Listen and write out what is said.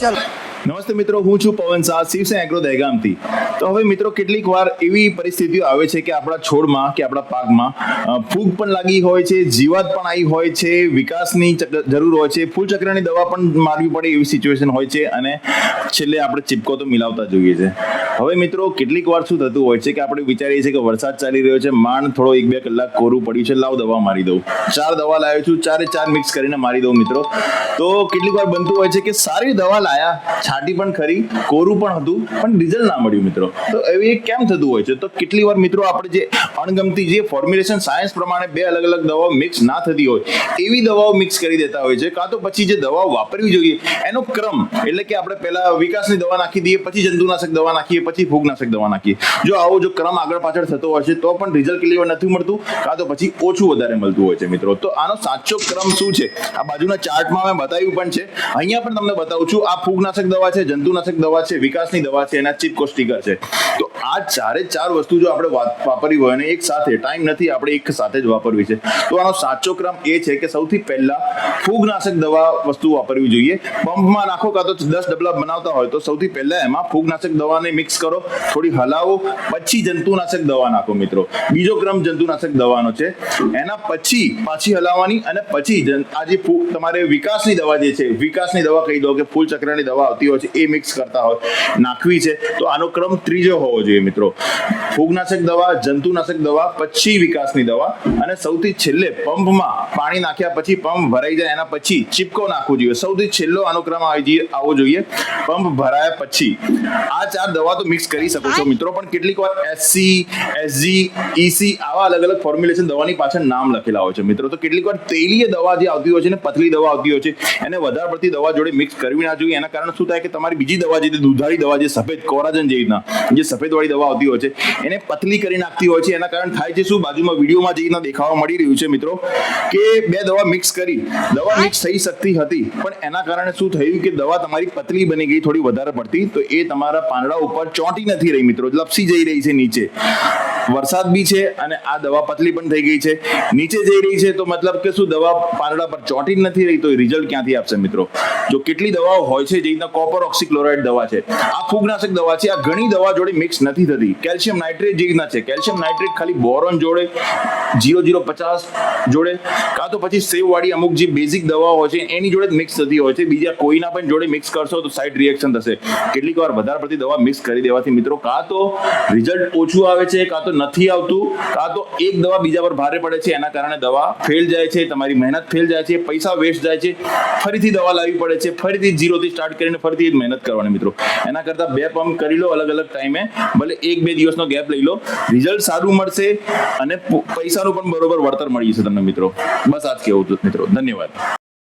ચાલો. નમસ્તે મિત્રો, હું છું પવન શાહ, શિવસેના એગ્રો દહેગામથી. તો હવે મિત્રો, કેટલીક વાર એવી પરિસ્થિતિઓ આવે છે કે આપણા છોડમાં કે આપણા પાકમાં ફૂગ પણ લાગી હોય છે, જીવાત પણ આવી હોય છે, વિકાસની જરૂર હોય છે ફૂલ ચક્રની દવા પણ મારવી પડે એવી સિચ્યુએશન હોય છે અને છેલ્લે આપણે ચીપકો તો મિલાવતા જોઈએ છે હવે મિત્રો, કેટલીક વાર શું થતું હોય છે કે આપણે વિચારીએ છીએ કે વરસાદ ચાલી રહ્યો છે, માંડ થોડો એક બે કલાક કોરું પડ્યું છે, લાવ દવા મારી દઉં. ચાર દવા લાવ્યો છું, ચારે ચાર મિક્સ કરીને મારી દઉં મિત્રો. તો કેટલીક વાર બનતું હોય છે કે સારી દવા લાયા, છાંટી પણ ખરી, કોરું પણ હતું, પણ રિઝલ્ટ ના મળ્યું મિત્રો. તો એવી કેમ થતું હોય છે? તો કેટલી વાર મિત્રો આપણે જે અણગમતી જે ફોર્મ્યુલેશન સાયન્સ પ્રમાણે બે અલગ અલગ દવાઓ મિક્સ ના થતી હોય, એવી દવાઓ મિક્સ કરી દેતા હોય છે, કાં તો પછી જે દવાઓ વાપરવી જોઈએ, એનો ક્રમ, એટલે કે આપણે પહેલા વિકાસની દવા નાખી દઈએ, પછી જંતુનાશક દવા નાખીએ પછી ફૂગનાશક દવા નાખીએ. જો આવો જો ક્રમ આગળ પાછળ થતો હોય તો પણ રિઝલ્ટ ક્લિયર નથી મળતું, કાં તો પછી ઓછું વધારે મળતું હોય છે, મિત્રો. તો આનો સાચો ક્રમ શું છે? આ બાજુના ચાર્ટમાં મેં બતાવ્યું પણ છે. અહીંયા પણ તમને બતાવું છું, આ ફૂગનાશક દવા છે, જંતુનાશક દવા છે, વિકાસની દવા છે, એના ચીપ કોસ્ટિકર છે. તો આ ચારે ચાર વસ્તુ જો આપણે વાપરી હોય અને એક સાથે ટાઈમ નથી આપણે એક સાથે જ વાપરવી છે. તો આનો સાચો ક્રમ એ છે કે સૌથી પહેલા ફૂગનાશક દવા વસ્તુ વાપરવી જોઈએ. પંપમાં નાખો, કાં તો દસ ડબલા બનાવતા હોય, તો સૌથી પહેલા એમાં ફૂગનાશક દવાને મિક્સ કરો, થોડી હલાવો. પછી જંતુનાશક દવા નાખો મિત્રો. બીજો ક્રમ જંતુનાશક દવાનો છે. એના પછી પાછી હલાવવાની અને પછી આ જે તમારે વિકાસની દવા જે છે, વિકાસની દવા કહી દો કે ફૂલ ચક્રની દવા આવતી હોય છે, એ મિક્સ કરતા હોય, નાખવી છે. તો આનો ક્રમ ત્રીજો હોવો જોઈએ મિત્રો. ફૂગનાશક દવા, જંતુનાશક દવા, પછી વિકાસની દવા. અને સૌથી છેલ્લે પંપમાં પાણી નાખ્યા પછી પંપ ભરાઈ જાય, એના પછી ચીપકો નાખવું જોઈએ. સૌથી છેલ્લો આનો ક્રમ આવી જઈએ આવવો જોઈએ. પંપ ભરાયા પછી આ ચાર દવા તો મિક્સ કરી શકો છો. મિત્રો પણ કેટલીક વાર એસસી એસજી ઈસી આવા અલગ અલગ ફોર્મ્યુલેશન દવાની પાછળ નામ લખેલા હોય છે. મિત્રો તો કેટલીક વાર તેલીય દવા જે આવતી હોય છે ને પતલી દવા આવતી હોય છે એને વધારે પડતી દવા જોડે મિક્સ કરવી ના જોઈએ. એના કારણે શું થાય કે તમારી બીજી દવા જે દૂધાળી દવા જે સફેદ કોરાજન જે રીતના જે સફેદ વાળી દવા આવતી હોય છે એને પતલી કરી નાખતી હોય છે. એના કારણે થાય છે શું? બાજુમાં વિડીયોમાં જે રીતના દેખાવા મળી રહ્યું છે મિત્રો કે બે દવા મિક્સ કરી દવા મિક્સ થઈ શકતી હતી પણ એના કારણે શું થયું કે દવા તમારી પતલી બની ગઈ થોડી વધારે પડતી તો એ તમારા પાંદડા ઉપર ચોંટી નથી રહી મિત્રો લપસી જઈ રહી છે નીચે. વરસાદ બી છે અને આ દવા પતલી પણ થઈ ગઈ છે. નીચે જઈ રહી છે તો મતલબ કે શું દવા પાંદડા પર ચોંટી નથી રહી તો રિઝલ્ટ ક્યાંથી આપશે મિત્રો? જો કેટલી દવાઓ હોય છે જે રીતના કોપર ઓક્સિક્લોરાઇડ દવા છે, આ ફૂગનાશક દવા છે, આ ઘણી દવા જોડે મિક્સ નથી થતી. કેલ્શિયમ નાઇટ્રેટ જે રીતના છે કેલ્શિયમ નાઇટ્રેટ ખાલી બોરોન જોડે જીરો જીરો પચાસ જોડે, કાં તો પછી સેવ વાળી અમુક જે બેઝિક દવાઓ હોય છે એની જોડે જ મિક્સ થતી હોય છે. બીજા કોઈના પણ જોડે મિક્સ કરશો તો સાઇડ રિએક્શન થશે. કેટલીક વાર વધારે પડતી દવા મિક્સ કરી દેવાથી મિત્રો કાં તો રિઝલ્ટ ઓછું આવે છે, કાં તો નથી આવતું. કાં તો એક દવા બીજા પર ભારે પડે છે, એના કારણે દવા ફેલ જાય છે, તમારી મહેનત ફેલ જાય છે, પૈસા વેસ્ટ જાય છે. ફરીથી દવા લાવવી પડે છે, ફરીથી જીરોથી સ્ટાર્ટ કરીને ફરીથી મહેનત કરવાની મિત્રો. એના કરતાં બે પંપ કરી લો અલગ અલગ ટાઈમે ભલે એક બે દિવસનો ગેપ લઈ લો. રિઝલ્ટ સારું મળશે અને પૈસાનું પણ બરોબર વળતર મળી જશે તમને મિત્રો. બસ આજ કેવું હતું મિત્રો. ધન્યવાદ.